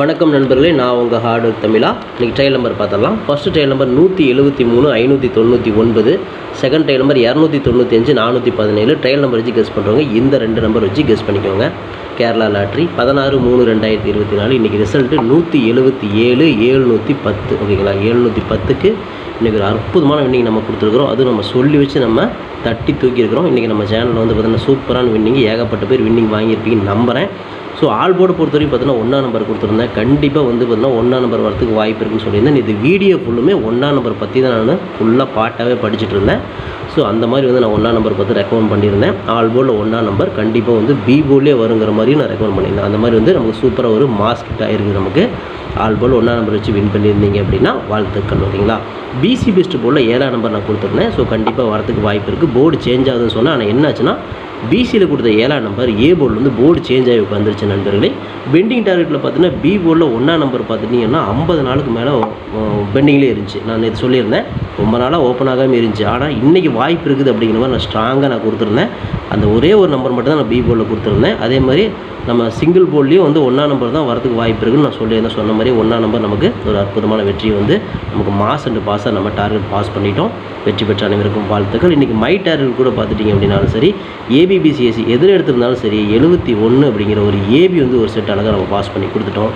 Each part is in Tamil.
வணக்கம் நண்பர்களே நான் உங்கள் ஹார்ட் ஒர்க் தமிழா. இன்றைக்கி ட்ரையல் நம்பர் பார்த்துடலாம். ஃபஸ்ட்டு ட்ரையல் நம்பர் நூற்றி எழுபத்தி மூணு ஐநூற்றி தொண்ணூற்றி ஒன்பது. செகண்ட் ட்ரையல் நம்பர் இரநூத்தி தொண்ணூற்றி அஞ்சு நானூற்றி பதினேழு. ட்ரையல் நம்பர் வச்சு கெஸ் பண்ணுறவங்க இந்த ரெண்டு நம்பர் வச்சு கெஸ் பண்ணிக்கோங்க. கேரளா லாட்ரி பதினாறு மூணு ரெண்டாயிரத்தி இருபத்தி நாலு. இன்றைக்கி ரிசல்ட்டு நூற்றி எழுபத்தி ஏழு ஏழ்நூற்றி பத்து. ஓகேங்களா? ஏழ்நூற்றி பத்துக்கு இன்றைக்கி ஒரு அற்புதமான வின்னிங் நம்ம கொடுத்துருக்குறோம். அதுவும் நம்ம சொல்லி வச்சு நம்ம தட்டி தூக்கியிருக்கிறோம். இன்றைக்கி நம்ம சேனலில் வந்து பார்த்திங்கன்னா சூப்பரான வின்னிங் ஏகப்பட்ட பேர் வின்னிங் வாங்கியிருப்பீங்கன்னு நம்புகிறேன் ஸோ ஆல் போர்டு பொறுத்த வரைக்கும் பார்த்தீங்கன்னா ஒன்றா நம்பர் கொடுத்துருந்தேன். கண்டிப்பாக வந்து பார்த்தீங்கன்னா ஒன்றா நம்பர் வரதுக்கு வாய்ப்பு இருக்குன்னு சொல்லியிருந்தேன். இது வீடியோ ஃபுல்லுமே ஒன்றா நம்பர் பற்றி தான் நான் ஃபுல்லாக பாட்டாகவே படிச்சுட்டு இருந்தேன். ஸோ அந்த மாதிரி வந்து நான் ஒன்றா நம்பர் பார்த்து ரெக்கமெண்ட் பண்ணியிருந்தேன். ஆல் போர்டில் ஒன்றா நம்பர் கண்டிப்பாக வந்து பி வருங்கிற மாதிரியும் நான் ரெக்கமெண்ட் பண்ணியிருந்தேன். அந்த மாதிரி வந்து நமக்கு சூப்பராக ஒரு மாஸ்க் ஆகிருக்கு நமக்கு. ஆல் போல் ஒன்றா நம்பர் வச்சு வின் பண்ணியிருந்தீங்க அப்படின்னா வாழ்த்துக்கள் ஓகேங்களா? பிசி பெஸ்ட் போர்டில் ஏழாம் நம்பர் நான் கொடுத்துருந்தேன். ஸோ கண்டிப்பாக வரதுக்கு வாய்ப்பு இருக்குது போர்டு சேஞ்ச் ஆகுதுன்னு சொன்னால் ஆனால் என்னாச்சுன்னா பிசியில் கொடுத்த ஏழாம் நம்பர் ஏ போர்டில் வந்து போர்டு சேஞ்ச் ஆகி உட்காந்துருச்சு நண்பர்களே. பெண்டிங் டார்கெட்டில் பார்த்தீங்கன்னா பி போர்டில் ஒன்றா நம்பர் பார்த்துட்டிங்கன்னா ஐம்பது நாளுக்கு மேலே பெண்டிங்லேயே இருந்துச்சு. நான் இது சொல்லியிருந்தேன். ரொம்ப நாளாக ஓப்பன் ஆகாமல் இருந்துச்சு. ஆனால் இன்றைக்கி வாய்ப்பு இருக்குது அப்படிங்கிற மாதிரி நான் ஸ்ட்ராங்காக நான் கொடுத்துருந்தேன். அந்த ஒரே ஒரு நம்பர் மட்டும் தான் நான் பி போர்டில் கொடுத்துருந்தேன். அதே மாதிரி நம்ம சிங்கிள் போர்ட்லேயும் வந்து ஒன்றா நம்பர் தான் வரதுக்கு வாய்ப்பு இருக்குன்னு நான் சொல்லியிருந்தேன். சொன்ன மாதிரி ஒன்றா நம்பர் நமக்கு ஒரு அற்புதமான வெற்றியை வந்து நமக்கு மாஸ் அண்டு பாஸாக நம்ம டார்கெட் பாஸ் பண்ணிட்டோம். வெற்றி பெற்ற அனைவருக்கும் வாழ்த்துக்கள். இன்றைக்கி மை டார்கெட் கூட பார்த்துட்டிங்க அப்படின்னாலும் சரி ஏ ஏபிபிசிஎஸ்சி எதில் எடுத்திருந்தாலும் சரி எழுபத்தி ஒன்று அப்படிங்கிற ஒரு ஏபி வந்து ஒரு செட் அழகாக நம்ம பாஸ் பண்ணி கொடுத்துட்டோம்.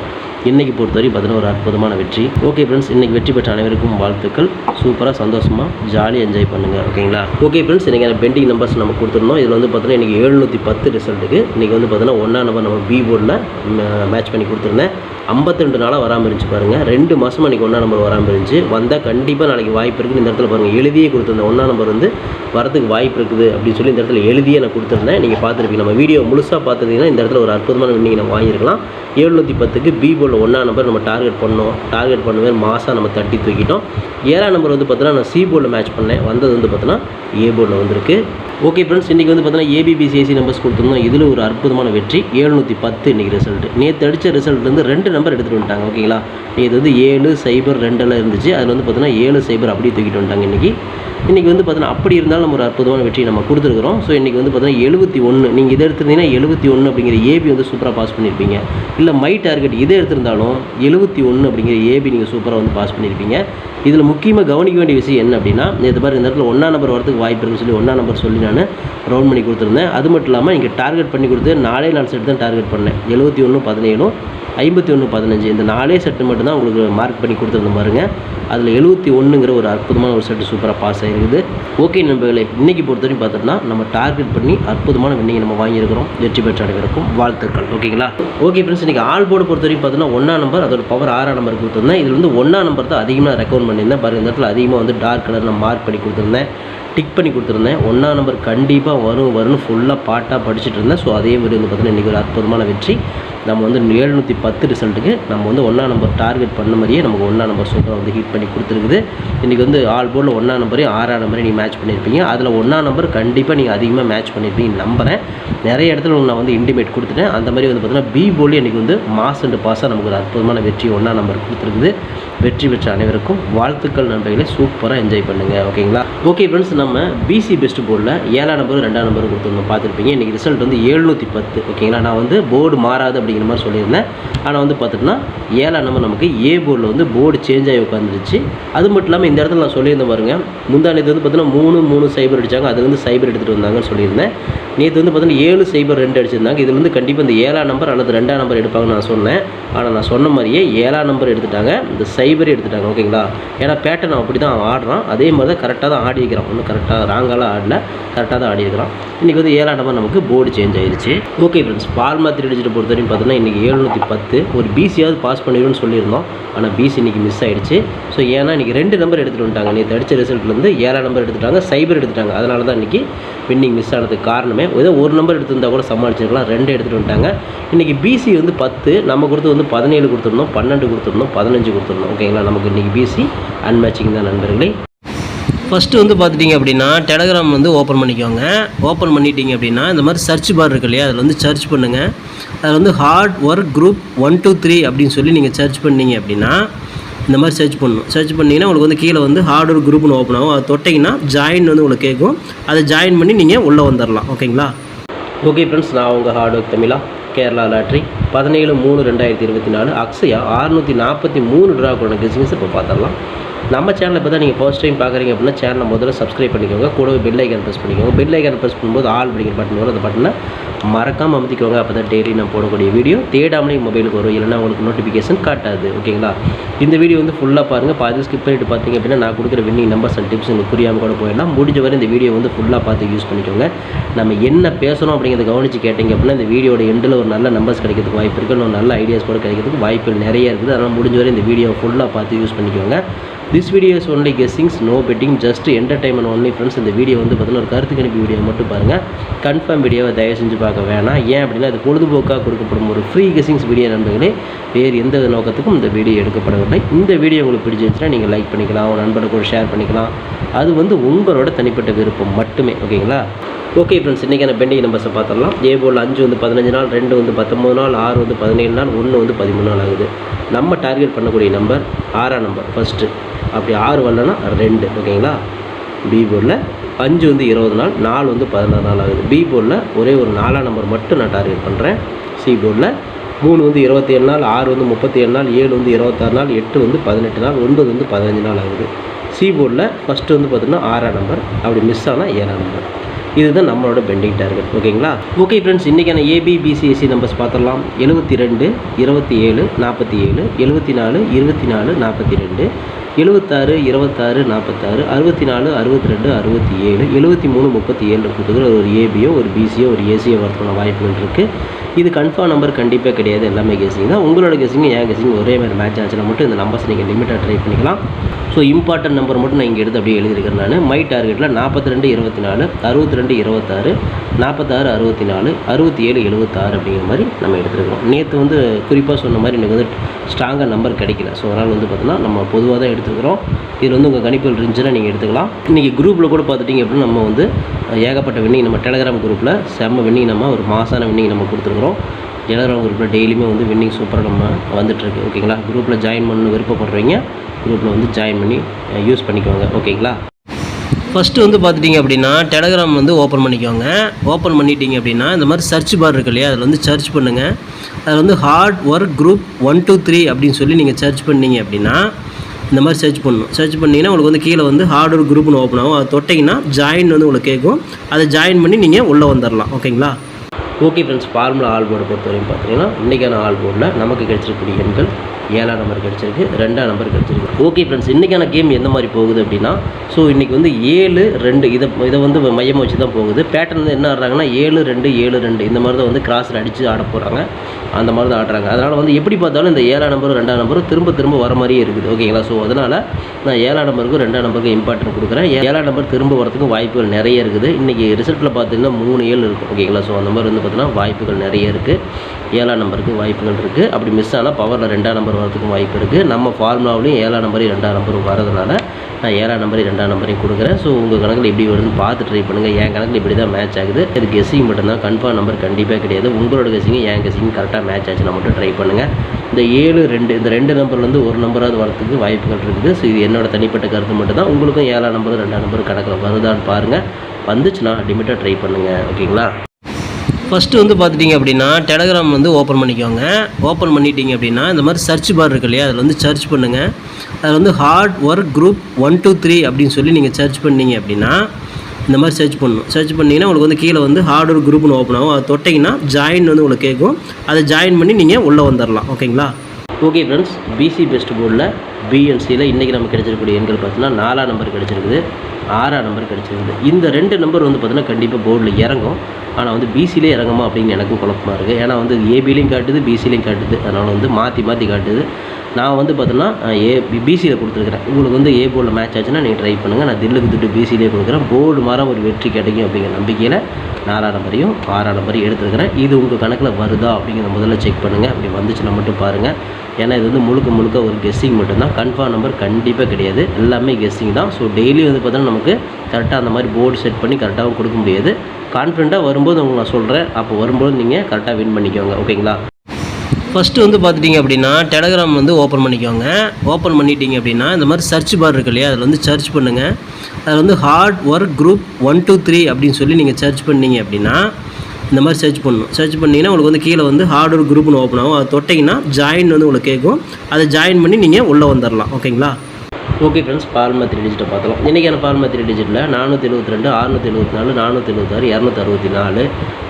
இன்றைக்கி பொறுத்தவரை பார்த்தீங்கன்னா ஒரு அற்புதமான வெற்றி. ஓகே ஃப்ரெண்ட்ஸ் இன்றைக்கி வெற்றி பெற்ற அனைவருக்கும் வாழ்த்துக்கள். சூப்பராக சந்தோஷமாக ஜாலியாக என்ஜாய் பண்ணுங்கள் ஓகேங்களா ஓகே ஃப்ரெண்ட்ஸ் இன்றைக்கி பெண்டிங் நம்பர்ஸ் நம்ம கொடுத்துருந்தோம் இதில் வந்து பார்த்தீங்கன்னா இன்றைக்கி எழுநூற்றி பத்து ரிசல்ட்டுக்கு இன்றைக்கி வந்து பார்த்தீங்கன்னா ஒன்றா நம்பர் நம்ம பி போர்டில் மேட்ச் பண்ணி கொடுத்துருந்தேன். ஐம்பத்திரெண்டு நாளாக வராமல் இருந்துச்சு பாருங்கள் ரெண்டு மாதமாக இன்றைக்கி ஒன்றா நம்பர் வராமல் இருந்துச்சு. வந்தால் கண்டிப்பாக நாளைக்கு வாய்ப்பு இருக்குன்னு இந்த இடத்துல பாருங்கள் எழுதியே கொடுத்துருந்தேன். ஒன்றா நம்பர் வந்து வரதுக்கு வாய்ப்பு இருக்குது அப்படின்னு சொல்லி இந்த இடத்துல எழுதியே நான் கொடுத்துருந்தேன். நீங்கள் பார்த்துருப்பீங்க. நம்ம வீடியோ முழுசாக பார்த்துருந்தீங்கன்னா இந்த இடத்துல ஒரு அற்புதமான வின்னிங் நம்ம வாங்கியிருக்கலாம். எழுநூற்றி பத்துக்கு பி போர்டில் ஒன்றா நம்பர் நம்ம டார்கெட் பண்ணோம். டார்கெட் பண்ணுவேன் மாதம் நம்ம தட்டி தூக்கிட்டோம். ஏழாம் நம்பர் வந்து பார்த்தோன்னா நான் சி போர்டில் மேட்ச் பண்ணேன். வந்தது வந்து பார்த்தோன்னா ஏ போர்டில் வந்திருக்கு. ஓகே ஃப்ரெண்ட்ஸ் இன்றைக்கி வந்து பார்த்தீங்கன்னா ஏபிபிசிஎஸ்சி நம்பர்ஸ் கொடுத்துருந்தோம். இதில் ஒரு அற்புதமான வெற்றி. ஏழுநூற்றி பத்து இன்றைக்கி ரிசல்ட் நேற்று அடித்த ரிசல்ட்லேருந்து ரெண்டு நம்பர் எடுத்துகிட்டு வந்துட்டாங்க ஓகேங்களா இது வந்து ஏழு சைபர் ரெண்டெல்லாம் இருந்துச்சு. அதில் வந்து பார்த்தீங்கன்னா ஏழு சைபர் அப்படியே தூக்கிட்டு வந்துட்டாங்க இன்றைக்கி இன்றைக்கி வந்து பார்த்தீங்கன்னா அப்படி இருந்தாலும் நம்ம ஒரு அற்புதமான வெற்றி நம்ம கொடுத்துருக்குறோம். ஸோ இன்றைக்கி வந்து பார்த்தீங்கன்னா எழுபத்தி ஒன்று நீங்கள் இதை எடுத்திருந்தீங்கன்னா எழுபத்தி ஒன்று அப்படிங்கிற ஏபி வந்து சூப்பராக பாஸ் பண்ணியிருப்பீங்க இல்லை மை டார்கெட் இதை எடுத்திருந்தாலும் எழுபத்தி ஒன்று அப்படிங்கிற ஏபி நீங்கள் சூப்பராக வந்து பாஸ் பண்ணியிருப்பீங்க இதில் முக்கியமாக கவனிக்க வேண்டிய விஷயம் என்ன அப்படின்னா நேற்று பாரு இந்த இடத்துல ஒன்றா நம்பர் வரதுக்கு வாய்ப்பு இருக்குன்னு சொல்லி ஒன்றா நம்பர் சொல்லி நான் ரவுண்ட் பண்ணி கொடுத்துருந்தேன். அது மட்டும் இல்லாமல் இங்கே டார்கெட் பண்ணி கொடுத்து நாலே நாலு செட் தான் டார்கெட் பண்ணேன். எழுபத்தி ஒன்று பதினேழும் ஐம்பத்தி ஒன்று பதினஞ்சு. இந்த நாலே செட்டு மட்டும்தான் உங்களுக்கு மார்க் பண்ணி கொடுத்துருந்த பாருங்க. அதில் எழுபத்தி ஒன்றுங்கிற ஒரு அற்புதமான ஒரு செட்டு சூப்பராக பாஸ் ஆகிருக்குது ஓகே நண்பர்களே இன்றைக்கி பொறுத்தவரைக்கும் பார்த்தோம்னா நம்ம டார்கெட் பண்ணி அற்புதமான வின்னிங் நம்ம வாங்கியிருக்கிறோம். வெற்றி பெற்ற அனைவருக்கும் வாழ்த்துக்கள். ஓகேங்களா ஓகே ஃப்ரெண்ட்ஸ் இன்றைக்கி ஆல் போர்டு பொறுத்த வரைக்கும் பார்த்தோன்னா ஒன்றா நம்பர் அதோட பவர் ஆறாம் நம்பர் கொடுத்துருந்தேன். இதில் வந்து ஒன்றா நம்பர் தான் அதிகமாக ரெக்கமெண்ட் பண்ணியிருந்தேன். பாருங்க இந்த இடத்துல அதிகமாக வந்து டார்க் கலர் நான் மார்க் பண்ணி கொடுத்துருந்தேன். டிக் பண்ணி கொடுத்துருந்தேன். ஒன்றா நம்பர் கண்டிப்பாக வரும் வரும்னு ஃபுல்லாக பாட்டாக படிச்சுட்டு இருந்தேன். ஸோ அதே மாதிரி வந்து பார்த்தீங்கன்னா இன்றைக்கி ஒரு அற்புதமான வெற்றி. நம்ம வந்து எழுநூற்றி பத்து ரிசல்ட்டுக்கு நம்ம வந்து ஒன்றா நம்பர் டார்கெட் பண்ண மாதிரியே நமக்கு ஒன்றா நம்பர் சூப்பராக வந்து ஹீட் பண்ணி கொடுத்துருக்குது. இன்றைக்கி வந்து ஆல் போர்டில் ஒன்றா நம்பரையும் ஆறாம் நம்பரையும் நீங்கள் மேட்ச் பண்ணியிருப்பீங்க அதில் ஒன்றா நம்பர் கண்டிப்பாக நீங்கள் அதிகமாக மேட்ச் பண்ணியிருப்பீங்க நம்புகிறேன் நிறைய இடத்துல நான் வந்து இன்டிமேட் கொடுத்துட்டேன். அந்த மாதிரி வந்து பார்த்தீங்கன்னா பி போலி இன்றைக்கி வந்து மாஸ் அண்டு பாஸாக நமக்கு ஒரு அற்புதமான வெற்றி ஒன்றா நம்பர் கொடுத்துருக்குது. வெற்றி பெற்ற அனைவருக்கும் வாழ்த்துக்கள் நண்பர்களை. சூப்பராக என்ஜாய் பண்ணுங்கள் ஓகேங்களா? ஓகே ஃப்ரெண்ட்ஸ் நம்ம பிசி பெஸ்ட் போர்டில் ஏழாம் நம்பர் ரெண்டாம் நம்பர் கொடுத்துருந்தோம். பார்த்துருப்பீங்க. இன்றைக்கி ரிசல்ட் வந்து எழுநூற்றி பத்து. ஓகேங்களா? நான் வந்து போர்டு மாறாது அப்படிங்கிற மாதிரி சொல்லியிருந்தேன். ஆனால் வந்து பார்த்துட்டுனா ஏழாம் நம்பர் நமக்கு ஏ போர்டில் வந்து போர்டு சேஞ்ச் ஆகி உட்காந்துருச்சு அது மட்டும் இல்லாமல் இந்த இடத்துல நான் சொல்லியிருந்தேன் பாருங்க நேற்று வந்து பார்த்தீங்கன்னா மூணு மூணு சைபர் அடித்தாங்க அது வந்து சைபர் எடுத்துகிட்டு வந்தாங்கன்னு சொல்லியிருந்தேன். நேற்று வந்து பார்த்தீங்கன்னா ஏழு சைபர் ரெண்டு அடிச்சிருந்தாங்க. இதுலேருந்து வந்து கண்டிப்பாக இந்த ஏழாம் நம்பர் அல்லது ரெண்டாம் நம்பர் எடுப்பாங்கன்னு நான் சொன்னேன். ஆனால் நான் சொன்ன மாதிரியே ஏழாம் நம்பர் எடுத்துட்டாங்க இந்த சைபர் எடுத்துட்டாங்க ஓகேங்களா ஏன்னா பேட்டர்ன் அப்படி தான் ஆடுறான். அதே மாதிரி தான் கரெக்டாக தான் ஆடி இருக்கிறான். ஒன்றும் கரெக்டாக ராங்காலாம் ஆடல. கரெக்டாக தான் ஆடி இருக்கிறான். இன்றைக்கி வந்து ஏழாம் நம்பர் நமக்கு போர்டு சேஞ்ச் ஆயிடுச்சு ஓகே ஃப்ரெண்ட்ஸ் பால் மாத்திரை அடிச்சுட்டு பொறுத்தவரைக்கும் பார்த்தீங்கன்னா பார்த்தோன்னா இன்றைக்கி எழுநூற்றி பத்து. ஒரு பிசியாவது பாஸ் பண்ணிடும்னு சொல்லியிருந்தோம். ஆனால் பிசி இன்றைக்கி மிஸ் ஆகிடுச்சு ஸோ ஏன்னா இன்றைக்கி ரெண்டு நம்பர் எடுத்துகிட்டு வந்துட்டாங்க. நேற்று அடித்த ரிசல்ட்லேருந்து ஏழாம் நம்பர் எடுத்துட்டாங்க. சைபர் எடுத்துட்டாங்க. அதனால தான் இன்றைக்கி வின்னிங் மிஸ் ஆனதுக்கு காரணமே. ஏதோ ஒரு நம்பர் எடுத்திருந்தால் கூட சமாளிச்சிருக்கலாம். ரெண்டு எடுத்துகிட்டு வந்துட்டாங்க. இன்றைக்கி பிசி வந்து பத்து. நம்ம கொடுத்து வந்து பதினேழு கொடுத்துருந்தோம் பன்னெண்டு கொடுத்துருந்தோம் பதினஞ்சு கொடுத்துருந்தோம் ஓகேங்களா நமக்கு இன்றைக்கி பிசி அன்மேட்சிங் தான் நண்பர்களே. ஃபஸ்ட்டு வந்து பார்த்துட்டிங்க அப்படின்னா டெலகிராம் வந்து ஓப்பன் பண்ணிக்கோங்க. ஓப்பன் பண்ணிட்டீங்க அப்படின்னா இந்த மாதிரி சர்ச் பார் இருக்கு இல்லையா அதில் வந்து சர்ச் பண்ணுங்கள் அதில் வந்து hard work group one two three அப்படின்னு சொல்லி நீங்கள் சர்ச் பண்ணீங்க அப்படின்னா இந்த மாதிரி சர்ச் பண்ணணும். சர்ச் பண்ணிங்கன்னா உங்களுக்கு வந்து கீழே வந்து ஹார்ட் ஒர்க் குரூப்னு ஓப்பன் ஆகும். அதை தொட்டிங்கன்னா ஜாயின் வந்து உங்களுக்கு கேட்கும். அதை ஜாயின் பண்ணி நீங்கள் உள்ளே வந்துடலாம் ஓகேங்களா? ஓகே ஃப்ரெண்ட்ஸ் நான் உங்கள் ஹார்ட் ஒர்க் தமிழா கேரளா லாட்ரி பதினேழு மூணு ரெண்டாயிரத்தி இருபத்தி நாலு அக்ஸையா அறுநூற்றி நாற்பத்தி மூணு ட்ரா கொண்ட கிஸ்மிஸ் இப்போ பார்த்துடலாம். நம்ம சேனலை இப்போ தான் நீங்கள் ஃபர்ஸ்ட் டைம் பார்க்குறீங்க அப்படின்னா சேனலை முதல்ல சப்ஸ்கிரைப் பண்ணிக்கோங்க. கூடவே பெல் ஐக்கன் ப்ரெஸ் பண்ணிக்கோங்க. பெல் ஐக்கன் ப்ரெஸ் பண்ணும்போது ஆல் அப்படிங்கிற பட்டன் வரும். அந்த பட்டனை மறக்காமல் அமைதிக்கோங்க அப்போ தான் டெய்லி நான் போடக்கூடிய வீடியோ தேடாமலே மொபைலுக்கு வரும். இல்லைன்னா உங்களுக்கு நோட்டிஃபிகேஷன் காட்டாது. ஓகேங்களா இந்த வீடியோ வந்து ஃபுல்லாக பாருங்கள் பாதி ஸ்கிப் பண்ணிட்டு பார்த்தீங்க அப்படின்னா நான் கொடுக்குற வின்னிங் நம்பர்ஸ் அண்ட் டிப்ஸ் உங்களுக்கு புரியாமல் கூட போயிடலாம். முடிஞ்ச வரை இந்த வீடியோ வந்து ஃபுல்லாக பார்த்து யூஸ் பண்ணிக்கோங்க. நம்ம என்ன பேசணும் அப்படிங்கிறத கவனித்து கேட்டிங்க அப்படின்னா இந்த வீடியோட எண்டில் ஒரு நல்ல நம்பர்ஸ் கிடைக்கிறதுக்கு வாய்ப்பு இருக்குது இன்னும் நல்ல ஐடியாஸ் கூட கிடைக்கிறதுக்கு வாய்ப்புகள் நிறைய இருக்குது. அதனால் முடிஞ்ச வரை இந்த வீடியோ ஃபுல்லாக பார்த்து யூஸ் பண்ணிக்கோங்க. This videos only guessings no betting just entertainment only friends இந்த வீடியோ வந்து பார்த்தீங்கன்னா ஒரு கருத்து கணிப்பு வீடியோ மட்டும் பாருங்கள் கன்ஃபார்ம் வீடியோவை தயவு செஞ்சு பார்க்க வேணாம். ஏன் அப்படின்னா அது பொழுதுபோக்காக கொடுக்கப்படும் ஒரு ஃப்ரீ கெஸ்ஸிங்ஸ் வீடியோ நண்பர்களே. வேறு எந்த நோக்கத்துக்கும் இந்த வீடியோ எடுக்கப்படவில்லை. இந்த வீடியோ உங்களுக்கு பிடிச்சிருந்துச்சுன்னா நீங்கள் லைக் பண்ணிக்கலாம் உங்கள் நண்பர்களுக்கு கூட ஷேர் பண்ணிக்கலாம். அது வந்து உங்களோட தனிப்பட்ட விருப்பம் மட்டுமே ஓகேங்களா? ஓகே ஃப்ரெண்ட்ஸ் இன்றைக்கான பெண்டிங் நம்பர்ஸை பார்த்துடலாம். ஏ போல் அஞ்சு வந்து பதினஞ்சு நாள் ரெண்டு வந்து பத்தொம்பது நாள் ஆறு வந்து பதினேழு நாள் ஒன்று வந்து பதிமூணு நாள் ஆகுது. நம்ம டார்கெட் பண்ணக்கூடிய நம்பர் ஆறாம் நம்பர் ஃபஸ்ட்டு அப்படி ஆறு வரலன்னா ரெண்டு ஓகேங்களா? பி போர்டில் அஞ்சு வந்து இருபது நாள் நாலு வந்து பதினாறு நாள் ஆகுது. பி போர்டில் ஒரே ஒரு நாலாம் நம்பர் மட்டும் நான் டார்கெட் பண்ணுறேன் சி போர்டில் மூணு வந்து இருபத்தி ஏழு நாள் ஆறு வந்து முப்பத்தி ஏழு நாள் ஏழு வந்து இருபத்தாறு நாள் எட்டு வந்து பதினெட்டு நாள் ஒன்பது வந்து பதினஞ்சு நாள் ஆகுது. சி போர்டில் ஃபஸ்ட்டு வந்து பார்த்தீங்கன்னா ஆறாம் நம்பர் அப்படி மிஸ் ஆனால் ஏழாம் நம்பர் இதுதான் நம்மளோட பெண்டிங் டார்கெட் ஓகேங்களா? ஓகே ஃப்ரெண்ட்ஸ் இன்றைக்கான A B B C S C numbers பார்த்துடலாம். எழுபத்தி ரெண்டு இருபத்தி ஏழு நாற்பத்தி ஏழு எழுபத்தி நாலு இருபத்தி நாலு நாற்பத்தி ரெண்டு. எழுபத்தாறு இருபத்தாறு நாற்பத்தாறு அறுபத்தி நாலு அறுபத்தி ரெண்டு அறுபத்தி ஏழு எழுபத்தி மூணு முப்பத்தி ஏழு கூட்டுகள் ஒரு ஏபியோ ஒரு பிசியோ ஒரு ஏசியோ வரத்துக்கான வாய்ப்புகள் இருக்குது இது கன்ஃபார்ம் நம்பர் கண்டிப்பாக கிடையாது. எல்லாமே கெஸிங் தான். உங்களோட கெஸிங் என் கெஸிங் ஒரே மாதிரி மேட்ச் ஆச்சுன்னா மட்டும் இந்த நம்பர்ஸ் நீங்கள் லிமிட்டாக ட்ரை பண்ணிக்கலாம். ஸோ இம்பார்ட்டன்ட் நம்பர் மட்டும் நான் இங்கே எடுத்து அப்படியே எழுதியிருக்கிறேன் நான். மை டார்கெட்டில் நாற்பத்தி ரெண்டு இருபத்தி நாலு அறுபத்தி ரெண்டு இருபத்தாறு நாற்பத்தாறு அறுபத்தி நாலு அறுபத்தி ஏழு எழுபத்தாறு அப்படிங்கிற மாதிரி நம்ம எடுத்துருக்கோம் நேற்று வந்து குறிப்பாக சொன்ன மாதிரி எனக்கு வந்து ஸ்ட்ராங்காக நம்பர் கிடைக்கல. ஸோ அதனால் வந்து பார்த்தீங்கன்னா நம்ம பொதுவாக தான் எடுத்துக்கிறோம் இதில் வந்து உங்கள் கணிப்புகள் இருந்துச்சுன்னா நீங்கள் எடுத்துக்கலாம். இன்றைக்கி குரூப்பில் கூட பார்த்துட்டிங்க அப்படின்னா நம்ம வந்து ஏகப்பட்ட வின்னிங் நம்ம டெலகிராம் குரூப்பில் செம்ம வின்னிங் நம்ம ஒரு மாசான வின்னிங் நம்ம கொடுத்துருக்கோம் அப்புறம் டெலகிராம் குரூப்பில் டெய்லியுமே வந்து வின்னிங் சூப்பராக நம்ம வந்துட்டுருக்கு. ஓகேங்களா? குரூப்பில் ஜாயின் பண்ணணும் விருப்பப்படுறீங்க குரூப்பில் வந்து ஜாயின் பண்ணி யூஸ் பண்ணிக்கோங்க. ஓகேங்களா? ஃபஸ்ட்டு வந்து பார்த்துட்டிங்க அப்படின்னா டெலகிராம் வந்து ஓப்பன் பண்ணிக்கோங்க. ஓப்பன் பண்ணிட்டீங்க அப்படின்னா இந்த மாதிரி சர்ச் பார் இருக்கு இல்லையா? அதில் வந்து சர்ச் பண்ணுங்கள் அதில் வந்து hard work group one two three அப்படின்னு சொல்லி நீங்கள் சர்ச் பண்ணீங்க அப்படின்னா இந்த மாதிரி சர்ச் பண்ணணும். சர்ச் பண்ணிங்கன்னா உங்களுக்கு வந்து கீழே வந்து ஹார்ட் ஒர்க் குரூப்னு ஓப்பன் ஆகும். அதை தொட்டிங்கன்னா ஜாயின் வந்து உங்களுக்கு கேட்கும். அதை ஜாயின் பண்ணி நீங்கள் உள்ளே வந்துடலாம் ஓகேங்களா? ஓகே ஃப்ரெண்ட்ஸ் ஃபார்முலா ஆல்போர்டை பொறுத்த பார்த்தீங்கன்னா இன்றைக்கான ஆல்போர்டில் நமக்கு கிடைச்சிருக்கக்கூடிய எண்கள் ஏழாம் நம்பர் கிடச்சிருக்கு ரெண்டாம் நம்பர் கிடச்சிருக்கு. ஓகே ஃப்ரெண்ட்ஸ் இன்றைக்கான கேம் எந்த மாதிரி போகுது அப்படின்னா ஸோ இன்றைக்கி வந்து ஏழு ரெண்டு இதை இதை வந்து மையமாக வச்சு தான் போகுது. பேட்டர்ன் வந்து என்ன ஆடுறாங்கன்னா ஏழு ரெண்டு ஏழு ரெண்டு இந்த மாதிரி தான் வந்து கிராஸில் அடித்து ஆட போகிறாங்க அந்த மாதிரி தான் ஆடுறாங்க. அதனால் வந்து எப்படி பார்த்தாலும் இந்த ஏழாம் நம்பரும் ரெண்டாம் நம்பரும் திரும்ப திரும்ப வர மாதிரியே இருக்குது. ஓகேங்களா ஸோ அதனால் நான் ஏழாம் நம்பருக்கும் ரெண்டாம் நம்பருக்கும் இம்பார்ட்டன்ட் கொடுக்குறேன். ஏழாம் நம்பர் திரும்ப வரதுக்கும் வாய்ப்புகள் நிறைய இருக்குது. இன்றைக்கி ரிசல்ட்டில் பார்த்தீங்கன்னா மூணு ஏழு இருக்கும். ஓகேங்களா ஸோ அந்த மாதிரி வந்து பார்த்தீங்கன்னா வாய்ப்புகள் நிறைய இருக்குது ஏழாம் நம்பருக்கு வாய்ப்புகள் இருக்குது அப்படி மிஸ் ஆனால் பவரில் ரெண்டாம் நம்பர் வரதுக்கும் வாய்ப்பு இருக்குது நம்ம ஃபார்முலாவிலையும் ஏழாம் நம்பரையும் ரெண்டாம் நம்பரும் வரதுனால நான் ஏழாம் நம்பரையும் ரெண்டாம் நம்பரையும் கொடுக்குறேன். ஸோ உங்கள் கணக்கில் எப்படி வருதுன்னு பார்த்து ட்ரை பண்ணுங்கள் என் கணக்கில் இப்படி தான் மேட்ச் ஆகுது. இது கெஸ்ஸிங் மட்டும்தான். கன்ஃபார்ம் நம்பர் கண்டிப்பாக கிடையாது. உங்களோட கெஸ்ஸிங் என் கெஸ்ஸிங் கரெக்டாக மேட்ச் ஆச்சுன்னா மட்டும் ட்ரை பண்ணுங்கள் இந்த ஏழு ரெண்டு இந்த ரெண்டு நம்பர்லேருந்து ஒரு நம்பராவது வரதுக்கு வாய்ப்புகள் இருக்குது. ஸோ இது என்னோட தனிப்பட்ட கருத்து மட்டும் தான் உங்களுக்கும் ஏழாம் நம்பர் ரெண்டாம் நம்பர் கணக்கில் வருதான்னு பாருங்கள் வந்துச்சுன்னா லிமிட்டாக ட்ரை பண்ணுங்கள் ஓகேங்களா? ஃபஸ்ட்டு வந்து பார்த்துட்டிங்க அப்படின்னா டெலகிராம் வந்து ஓப்பன் பண்ணிக்கோங்க. ஓப்பன் பண்ணிட்டீங்க அப்படின்னா இந்த மாதிரி சர்ச் பார் இருக்கு இல்லையா அதில் வந்து சர்ச் பண்ணுங்கள் அதில் வந்து hard work group one two three அப்படின்னு சொல்லி நீங்கள் சர்ச் பண்ணீங்க அப்படின்னா இந்த மாதிரி சர்ச் பண்ணணும். சர்ச் பண்ணிங்கன்னா உங்களுக்கு வந்து கீழே வந்து ஹார்ட் ஒர்க் குரூப்னு ஓப்பன் ஆகும். அதை தொட்டிங்கன்னா ஜாயின் வந்து உங்களுக்கு கேட்கும். அதை ஜாயின் பண்ணி நீங்கள் உள்ளே வந்துடலாம் ஓகேங்களா? ஓகே ஃப்ரெண்ட்ஸ் பிசி பெஸ்ட் போர்டில் பிஎன்சியில் இன்றைக்கி நமக்கு கிடைச்சிருக்கக்கூடிய எண்கள் பார்த்தீங்கன்னா நாலாம் நம்பர் கிடச்சிருக்குது. ஆறாம் நம்பர் கிடச்சிருக்குது. இந்த ரெண்டு நம்பர் வந்து பார்த்தீங்கன்னா கண்டிப்பாக போர்டில் இறங்கும். ஆனால் வந்து பிசிலே இறங்குமா அப்படின்னு எனக்கும் குழப்பமாக இருக்குது ஏன்னா வந்து ஏபிலையும் காட்டுது பிசிலையும் காட்டுது. அதனால் வந்து மாற்றி மாற்றி காட்டுது. நான் வந்து பார்த்தோன்னா ஏ பிசியில் கொடுத்துருக்குறேன். உங்களுக்கு வந்து ஏ போர்டில் மேட்ச் ஆச்சுன்னா நீங்கள் ட்ரை பண்ணுங்கள் நான் தில்லுக்கு திட்டு பிசிலே கொடுக்குறேன். போர்டு மாற ஒரு வெற்றி கிடைக்கும் அப்படிங்கிற நம்பிக்கையில் நாலாம் நம்பரையும் ஆறாம் நம்பரையும் எடுத்துருக்கிறேன். இது உங்கள் கணக்கில் வருதா அப்படிங்கிறத முதல்ல செக் பண்ணுங்கள் அப்படி வந்துச்சுன்னா மட்டும் பாருங்கள் ஏன்னா இது வந்து முழுக்க முழுக்க ஒரு கெஸ்ஸிங் மட்டும்தான். கன்ஃபார்ம் நம்பர் கண்டிப்பாக கிடையாது. எல்லாமே கெஸ்ஸிங் தான். ஸோ டெய்லி வந்து பார்த்தோன்னா நமக்கு கரெக்டாக அந்த மாதிரி போர்டு செட் பண்ணி கரெக்டாகவும் கொடுக்க முடியாது. கான்ஃபிடண்ட்டாக வரும்போது உங்களுக்கு நான் சொல்கிறேன் அப்போ வரும்போது நீங்கள் கரெக்டாக வின் பண்ணிக்கோங்க. ஓகேங்களா ஃபஸ்ட்டு வந்து பார்த்துட்டிங்க அப்படின்னா டெலகிராம் வந்து ஓப்பன் பண்ணிக்கோங்க. ஓப்பன் பண்ணிட்டீங்க அப்படின்னா இந்த மாதிரி சர்ச் பார் இருக்கு இல்லையா அதில் வந்து சர்ச் பண்ணுங்கள் அதில் வந்து hard work group one two three அப்படின்னு சொல்லி நீங்கள் சர்ச் பண்ணீங்க அப்படின்னா இந்த மாதிரி சர்ச் பண்ணணும். சர்ச் பண்ணிங்கன்னா உங்களுக்கு வந்து கீழே வந்து ஹார்ட்வேர் குரூப்னு ஓப்பன் ஆகும். அதை தொட்டிங்கன்னா ஜாயின் வந்து உங்களுக்கு கேட்கும். அதை ஜாயின் பண்ணி நீங்கள் உள்ளே வந்துடலாம் ஓகேங்களா ஓகே ஃப்ரெண்ட்ஸ் பால்மா த்ரீ டிஜிட்டை பார்த்தலாம் இன்றைக்கான பால்மா த்ரீ டிஜிட்டில் நானூற்றி எழுபத்தி ரெண்டு அறுநூற்றி எழுபத்தி நாலு நானூற்றி எழுபத்தாறு இரநூத்தி அறுபத்தி நாலு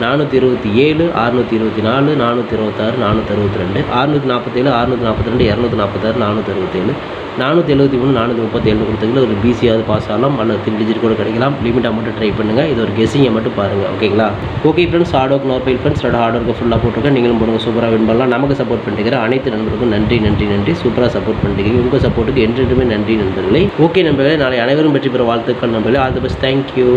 நானூற்றி இருபத்தி ஏழு அறுநூற்றி இருபத்தி நாலு நானூற்றி இருபத்தாறு நானூற்றி அறுபத்தி ரெண்டு அறுநூற்றி நாற்பத்தேழு அறுநூற்றி நாற்பத்தி ரெண்டு இரநூத்தி நாற்பத்தாறு நானூற்றி அறுபத்தேழு நானூற்றி எழுபத்தி மூணு நானூற்றி முப்பத்தேழு கொடுத்ததுல ஒரு பிசியாவது பாஸ் ஆகலாம். அல்லது த்ரீ டிஜிட் கூட கிடைக்கலாம். லிமிட்டாக மட்டும் ட்ரை பண்ணுங்கள் இது ஒரு கெஸிங்கை மட்டும் பாருங்கள் ஓகேங்களா okay friends hard work nor fail friends hard work ஃபுல்லாக போட்டிருக்கேன். நீங்களும் போடுங்க. சூப்பராக வின் பண்ணலாம். நமக்கு சப்போர்ட் பண்ணிக்கிற அனைத்து நண்பருக்கும் நன்றி நன்றி நன்றி. சூப்பராக சப்போர்ட் பண்ணிக்கிறீங்க உங்கள் சப்போர்ட்டுக்கு என்றென்றுமே நன்றி நண்பர்களே. ஓகே நண்பர்களே நாளை அனைவரும் பற்றி பெற வாழ்த்துக்கள் நண்பர்களே. All the best thank you